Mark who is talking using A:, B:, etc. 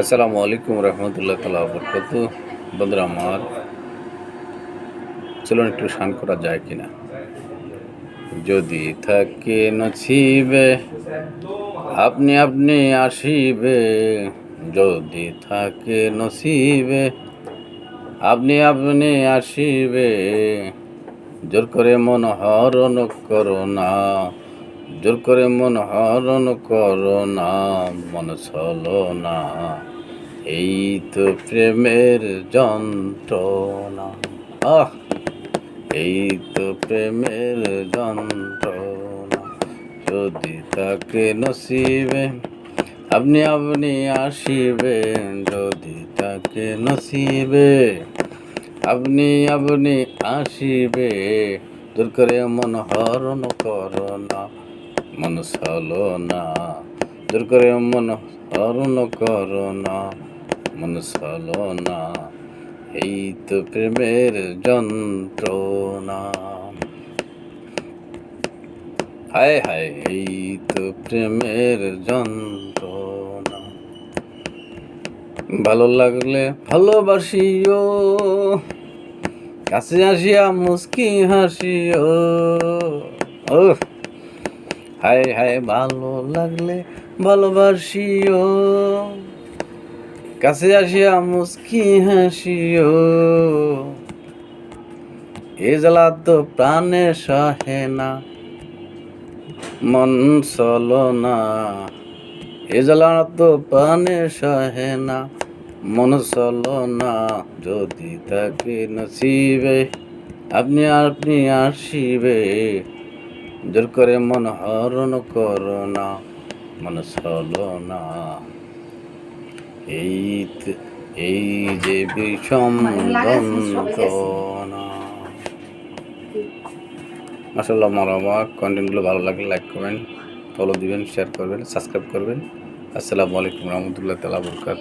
A: আসসালামু আলাইকুম রহমতুল্লাহ তালা বরকত। বন্ধুরা, আমার চলুন একটু শান করা যায় কিনা। যদি থাকে নছিবে আপনি আপনি আসিবে। যদি থাকে নসিবে, আপনি আপনি আসিবে। জোর করে মন হরণ করো না। জোর করে মন হরণ করো না, মন চলো না। এই তো প্রেমের যন্ত্রণা। আহ! এই তো প্রেমের যন্ত্রণা। যদি তাকে নসিবে, আপনি আপনি আসিবেন। যদি তাকে নসিবে, আপনি আপনি আসিবে। দূর করে মন হরণ করো না মন চলো না। দূর করে মন হরণ করো না মন না। এই তো প্রেমের যন্ত্রণা। হায় হায়, এই তো প্রেমের যন্ত্রণা। ভালো লাগলে ভালোবাসিও। কাছে আসিয়া মুস্কি হাসিও। ও হায় হায়, ভালো লাগলে ভালোবাসিও। কাছে আসিয়া মুস্কি হাসিও। এ জ্বালা তো প্রাণে সহে না, মন চলো না। এ জ্বালা তো প্রাণে সহে না। মন না যদি তাকে নসিবে আপনি আপনি আসিবে। জোর করে মন হরণ করো না মন না। এই এই যে বিষম মাসাল্লাহ মারামা কন্টেন্টগুলো ভালো লাগলে লাইক করবেন ফলো দিবেন শেয়ার করবেন সাবস্ক্রাইব করবেন। আসসালামু আলাইকুম রহমতুল্লাহ তালা বরকাত